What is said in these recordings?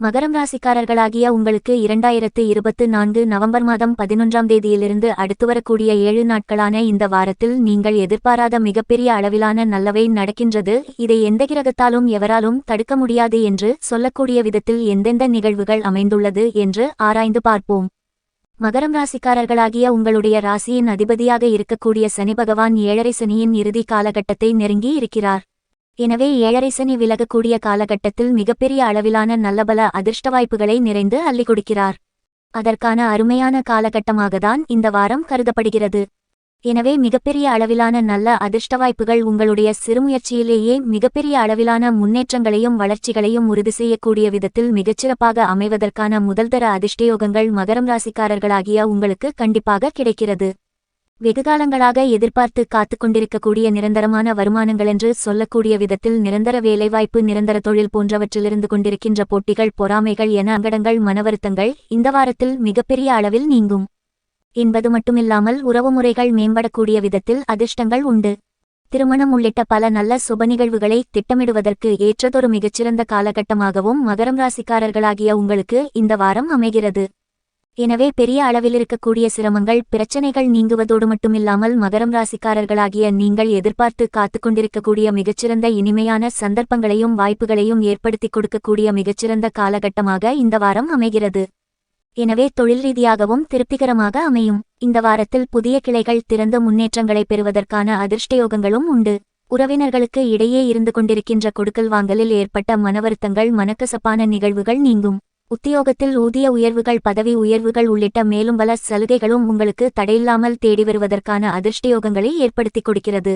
மகரம் ராசிக்காரர்களாகிய உங்களுக்கு இரண்டாயிரத்து இருபத்து நான்கு நவம்பர் மாதம் பதினொன்றாம் தேதியிலிருந்து அடுத்து வரக்கூடிய ஏழு நாட்களான இந்த வாரத்தில் நீங்கள் எதிர்பாராத மிகப்பெரிய அளவிலான நல்லவை நடக்கின்றது. இதை எந்த கிரகத்தாலும் எவராலும் தடுக்க முடியாது என்று சொல்லக்கூடிய விதத்தில் எந்தெந்த நிகழ்வுகள் அமைந்துள்ளது என்று ஆராய்ந்து பார்ப்போம். மகரம் ராசிக்காரர்களாகிய உங்களுடைய ராசியின் அதிபதியாக இருக்கக்கூடிய சனி பகவான் ஏழரை சனியின் இறுதி காலகட்டத்தை நெருங்கி இருக்கிறார். எனவே ஏழரை சனி விலகக்கூடிய காலகட்டத்தில் மிகப்பெரிய அளவிலான நல்லபல அதிர்ஷ்ட வாய்ப்புகளை நிறைந்து அள்ளி கொடுக்கிறார். அதற்கான அருமையான காலகட்டமாகத்தான் இந்த வாரம் கருதப்படுகிறது. எனவே மிகப்பெரிய அளவிலான நல்ல அதிர்ஷ்ட வாய்ப்புகள் உங்களுடைய சிறுமுயற்சியிலேயே மிகப்பெரிய அளவிலான முன்னேற்றங்களையும் வளர்ச்சிகளையும் உறுதி செய்யக்கூடிய விதத்தில் மிகச்சிறப்பாக அமைவதற்கான முதல்தர அதிர்ஷ்டயோகங்கள் மகரம் ராசிக்காரர்களாகிய உங்களுக்கு கண்டிப்பாக கிடைக்கிறது. வெகுகாலங்களாக எதிர்பார்த்து காத்துக் கொண்டிருக்கக்கூடிய நிரந்தரமான வருமானங்களென்று சொல்லக்கூடிய விதத்தில் நிரந்தர வேலைவாய்ப்பு நிரந்தர தொழில் போன்றவற்றிலிருந்து கொண்டிருக்கின்ற போட்டிகள் பொறாமைகள் என அங்கடங்கள் மனவருத்தங்கள் இந்த வாரத்தில் மிகப்பெரிய அளவில் நீங்கும். என்பது மட்டுமில்லாமல் உறவுமுறைகள் மேம்படக்கூடிய விதத்தில் அதிர்ஷ்டங்கள் உண்டு. திருமணம் உள்ளிட்ட பல நல்ல சுப நிகழ்வுகளை திட்டமிடுவதற்கு ஏற்றதொரு மிகச்சிறந்த காலகட்டமாகவும் மகரம் ராசிக்காரர்களாகிய உங்களுக்கு இந்த வாரம் அமைகிறது. எனவே பெரிய அளவில் இருக்கக்கூடிய சிரமங்கள் பிரச்சனைகள் நீங்குவதோடு மட்டுமில்லாமல் மகரம் ராசிக்காரர்களாகிய நீங்கள் எதிர்பார்த்து காத்துக் கொண்டிருக்கக்கூடிய மிகச்சிறந்த இனிமையான சந்தர்ப்பங்களையும் வாய்ப்புகளையும் ஏற்படுத்திக் கொடுக்கக்கூடிய மிகச்சிறந்த காலகட்டமாக இந்த வாரம் அமைகிறது. எனவே தொழில் ரீதியாகவும் திருப்திகரமாக அமையும். இந்த வாரத்தில் புதிய கிளைகள் திறந்த முன்னேற்றங்களை பெறுவதற்கான அதிர்ஷ்டயோகங்களும் உண்டு. உறவினர்களுக்கு இடையே இருந்து கொண்டிருக்கின்ற கொடுக்கல் வாங்கலில் ஏற்பட்ட மனவருத்தங்கள் மனக்கசப்பான நிகழ்வுகள் நீங்கும். உத்தியோகத்தில் ஊதிய உயர்வுகள் பதவி உயர்வுகள் உள்ளிட்ட மேலும் பல சலுகைகளும் உங்களுக்கு தடையில்லாமல் தேடி வருவதற்கான அதிர்ஷ்டயோகங்களை ஏற்படுத்திக் கொடுக்கிறது.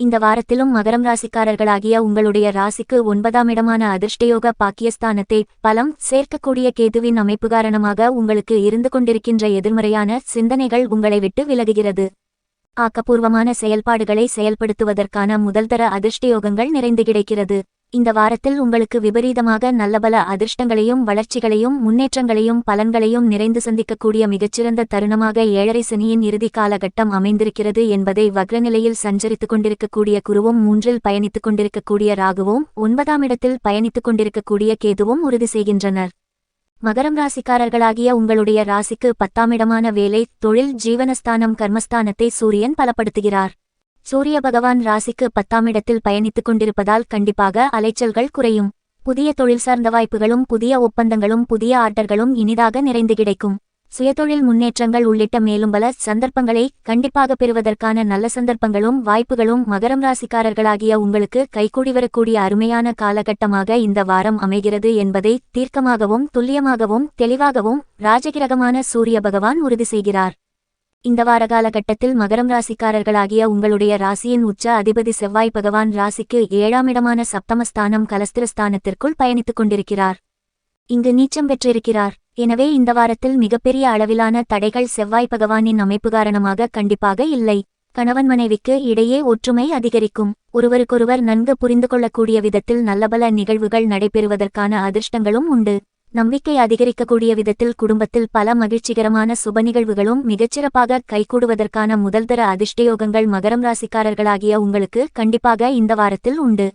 இந்த வாரத்திலும் மகரம் ராசிக்காரர்களாகிய உங்களுடைய ராசிக்கு ஒன்பதாம் இடமான அதிர்ஷ்டயோக பாக்கியஸ்தானத்தை பலம் சேர்க்கக்கூடிய கேதுவின் அமைப்பு காரணமாக உங்களுக்கு இருந்து கொண்டிருக்கின்ற எதிர்மறையான சிந்தனைகள் உங்களை விட்டு விலகுகிறது. ஆக்கப்பூர்வமான செயல்பாடுகளை செயல்படுத்துவதற்கான முதல்தர அதிர்ஷ்டயோகங்கள் நிறைந்து கிடைக்கிறது. இந்த வாரத்தில் உங்களுக்கு விபரீதமாக நல்லபல அதிர்ஷ்டங்களையும் வளர்ச்சிகளையும் முன்னேற்றங்களையும் பலன்களையும் நிறைந்து சந்திக்கக்கூடிய மிகச்சிறந்த தருணமாக ஏழரை சனியின் இறுதி காலகட்டம் அமைந்திருக்கிறது என்பதை வக்ரநிலையில் சஞ்சரித்துக் கொண்டிருக்கக்கூடிய குருவும் மூன்றில் பயணித்துக் கொண்டிருக்கக்கூடிய ராகுவும் ஒன்பதாம் இடத்தில் பயணித்துக் கொண்டிருக்கக்கூடிய கேதுவும் உறுதி செய்கின்றனர். மகரம் ராசிக்காரர்களாகிய உங்களுடைய ராசிக்கு பத்தாம் இடமான வேலை தொழில் ஜீவனஸ்தானம் கர்மஸ்தானத்தை சூரியன் பலப்படுத்துகிறார். சூரிய பகவான் ராசிக்கு பத்தாம் இடத்தில் பயணித்துக் கொண்டிருப்பதால் கண்டிப்பாக அலைச்சல்கள் குறையும். புதிய தொழில் சார்ந்த வாய்ப்புகளும் புதிய ஒப்பந்தங்களும் புதிய ஆர்டர்களும் இனிதாக நிறைந்து கிடைக்கும். சுயதொழில் முன்னேற்றங்கள் உள்ளிட்ட மேலும் பல சந்தர்ப்பங்களை கண்டிப்பாக பெறுவதற்கான நல்ல சந்தர்ப்பங்களும் வாய்ப்புகளும் மகரம் ராசிக்காரர்களாகிய உங்களுக்கு கைகூடி வரக்கூடிய அருமையான காலகட்டமாக இந்த வாரம் அமைகிறது என்பதை தீர்க்கமாகவும் துல்லியமாகவும் தெளிவாகவும் ராஜகிரகமான சூரிய பகவான் உறுதி செய்கிறார். இந்த வார காலகட்டத்தில் மகரம் ராசிக்காரர்களாகிய உங்களுடைய ராசியின் உச்ச அதிபதி செவ்வாய் பகவான் ராசிக்கு ஏழாம் இடமான சப்தமஸ்தானம் கலஸ்திரஸ்தானத்திற்குள் பயணித்துக் கொண்டிருக்கிறார். இங்கு நீச்சம் பெற்றிருக்கிறார். எனவே இந்த வாரத்தில் மிகப்பெரிய அளவிலான தடைகள் செவ்வாய் பகவானின் அமைப்பு காரணமாக கண்டிப்பாக இல்லை. கணவன் மனைவிக்கு இடையே ஒற்றுமை அதிகரிக்கும். ஒருவருக்கொருவர் நன்கு புரிந்து கொள்ளக்கூடிய விதத்தில் நல்லபல நிகழ்வுகள் நடைபெறுவதற்கான அதிர்ஷ்டங்களும் உண்டு. நம்பிக்கை அதிகரிக்கக்கூடிய விதத்தில் குடும்பத்தில் பல மகிழ்ச்சிகரமான சுப நிகழ்வுகளும் மிகச்சிறப்பாக கைகூடுவதற்கான முதல்தர அதிர்ஷ்டயோகங்கள் மகரம் ராசிக்காரர்களாகிய உங்களுக்கு கண்டிப்பாக இந்த வாரத்தில் உண்டு.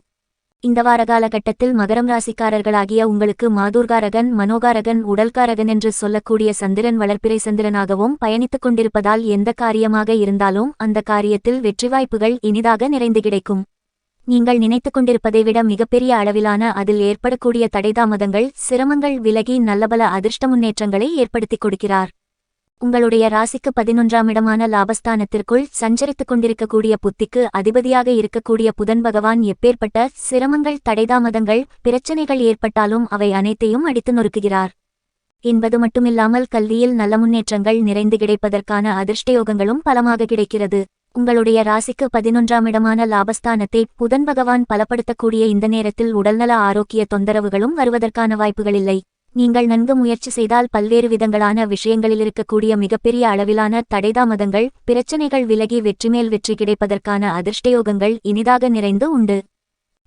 இந்த வார காலகட்டத்தில் மகரம் ராசிக்காரர்களாகிய உங்களுக்கு மாதூர்காரகன் மனோகாரகன் உடல்காரகன் என்று சொல்லக்கூடிய சந்திரன் வளர்ப்பிறை சந்திரனாகவும் பயணித்துக் கொண்டிருப்பதால் எந்த காரியமாக இருந்தாலும் அந்த காரியத்தில் வெற்றி வாய்ப்புகள் இனிதாக நிறைந்து கிடைக்கும். நீங்கள் நினைத்துக் கொண்டிருப்பதை விட மிகப்பெரிய அளவிலான அதில் ஏற்படக்கூடிய தடைதாமதங்கள் சிரமங்கள் விலகி நல்லபல அதிர்ஷ்ட முன்னேற்றங்களை ஏற்படுத்திக் கொடுக்கிறார். உங்களுடைய ராசிக்கு பதினொன்றாம் இடமான லாபஸ்தானத்திற்குள் சஞ்சரித்துக் கொண்டிருக்கக்கூடிய புத்திக்கு அதிபதியாக இருக்கக்கூடிய புதன் பகவான் எப்பேற்பட்ட சிரமங்கள் தடைதாமதங்கள் பிரச்சனைகள் ஏற்பட்டாலும் அவை அனைத்தையும் அடித்து நொறுக்குகிறார். என்பது மட்டுமில்லாமல் கல்வியில் நல்ல முன்னேற்றங்கள் நிறைந்து கிடைப்பதற்கான அதிர்ஷ்டயோகங்களும் பலமாக கிடைக்கிறது. உங்களுடைய ராசிக்கு பதினொன்றாம் இடமான லாபஸ்தானத்தை புதன் பகவான் பலப்படுத்தக்கூடிய இந்த நேரத்தில் உடல்நல ஆரோக்கிய தொந்தரவுகளும் வருவதற்கான வாய்ப்புகளில்லை நீங்கள் நன்கு முயற்சி செய்தால் பல்வேறு விதங்களான விஷயங்களில் இருக்கக்கூடிய மிகப்பெரிய அளவிலான தடைதாமதங்கள் பிரச்சனைகள் விலகி வெற்றிமேல் வெற்றி கிடைப்பதற்கான அதிர்ஷ்டயோகங்கள் இனிதாக நிறைந்து உண்டு.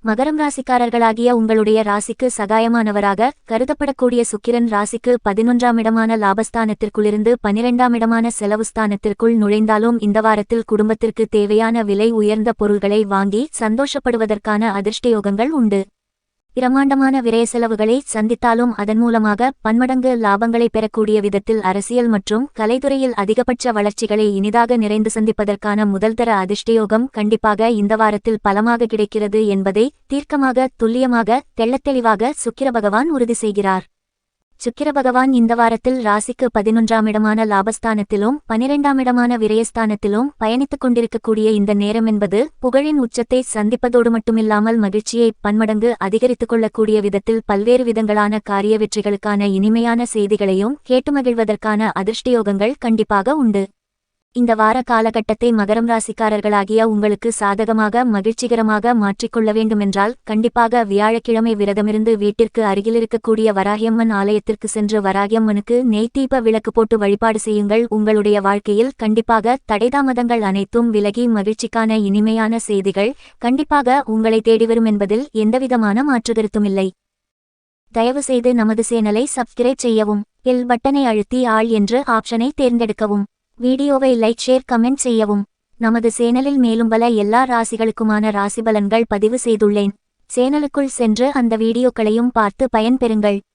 மகரம் ராசிக்காரர்களாகிய உங்களுடைய ராசிக்கு சகாயமானவராக கருதப்படக்கூடிய சுக்கிரன் ராசிக்கு பதினொன்றாம் இடமான லாபஸ்தானத்திற்குள்ளிருந்து பனிரெண்டாம் இடமான செலவுஸ்தானத்திற்குள் நுழைந்தாலும் இந்த வாரத்தில் குடும்பத்திற்கு தேவையான விலை உயர்ந்த பொருள்களை வாங்கி சந்தோஷப்படுவதற்கான அதிர்ஷ்டயோகங்கள் உண்டு. பிரமாண்டமான விரய செலவுகளை சந்தித்தாலும் அதன் மூலமாக பன்மடங்கு லாபங்களை பெறக்கூடிய விதத்தில் அரசியல் மற்றும் கலைத்துறையில் அதிகபட்ச வளர்ச்சிகளை இனிதாக நிறைந்து சந்திப்பதற்கான முதல்தர அதிர்ஷ்டயோகம் கண்டிப்பாக இந்த வாரத்தில் பலமாக கிடைக்கிறது என்பதை தீர்க்கமாக துல்லியமாக தெள்ளத்தெளிவாக சுக்கிர பகவான் உறுதி செய்கிறார். சுக்கிர பகவான் இந்த வாரத்தில் ராசிக்கு பதினொன்றாம் இடமான லாபஸ்தானத்திலும் பனிரெண்டாம் இடமான விரயஸ்தானத்திலும் பயணித்துக் கொண்டிருக்கக்கூடிய இந்த நேரம் என்பது புகழின் உச்சத்தை சந்திப்பதோடு மட்டுமில்லாமல் மகிழ்ச்சியை பன்மடங்கு அதிகரித்துக் கொள்ளக்கூடிய விதத்தில் பல்வேறு விதங்களான காரிய வெற்றிகளுக்கான இனிமையான செய்திகளையும் கேட்டு மகிழ்வதற்கான அதிர்ஷ்டயோகங்கள் கண்டிப்பாக உண்டு. இந்த வார காலகட்டத்தை மகரம் ராசிக்காரர்களாகிய உங்களுக்கு சாதகமாக மகிழ்ச்சிகரமாக மாற்றிக்கொள்ள வேண்டுமென்றால் கண்டிப்பாக வியாழக்கிழமை விரதமிருந்து வீட்டிற்கு அருகில் இருக்கக்கூடிய வராகியம்மன் ஆலயத்திற்கு சென்று வராகியம்மனுக்கு நெய்தீப விளக்கு போட்டு வழிபாடு செய்யுங்கள். உங்களுடைய வாழ்க்கையில் கண்டிப்பாக தடைதாமதங்கள் அனைத்தும் விலகி மகிழ்ச்சிக்கான இனிமையான செய்திகள் கண்டிப்பாக உங்களை தேடி வரும் என்பதில் எந்தவிதமான மாற்றுகருத்துமில்லை தயவு செய்து நமது சேனலை சப்ஸ்கிரைப் செய்யவும் பெல் பட்டனை அழுத்தி ஆள் என்று ஆப்ஷனை தேர்ந்தெடுக்கவும். வீடியோவை லைக் ஷேர் கமெண்ட் செய்யவும். நமது சேனலில் மேலும் பல எல்லா ராசிகளுக்குமான ராசிபலன்கள் பதிவு செய்துள்ளேன். சேனலுக்குள் சென்று அந்த வீடியோக்களையும் பார்த்து பயன்பெறுங்கள்.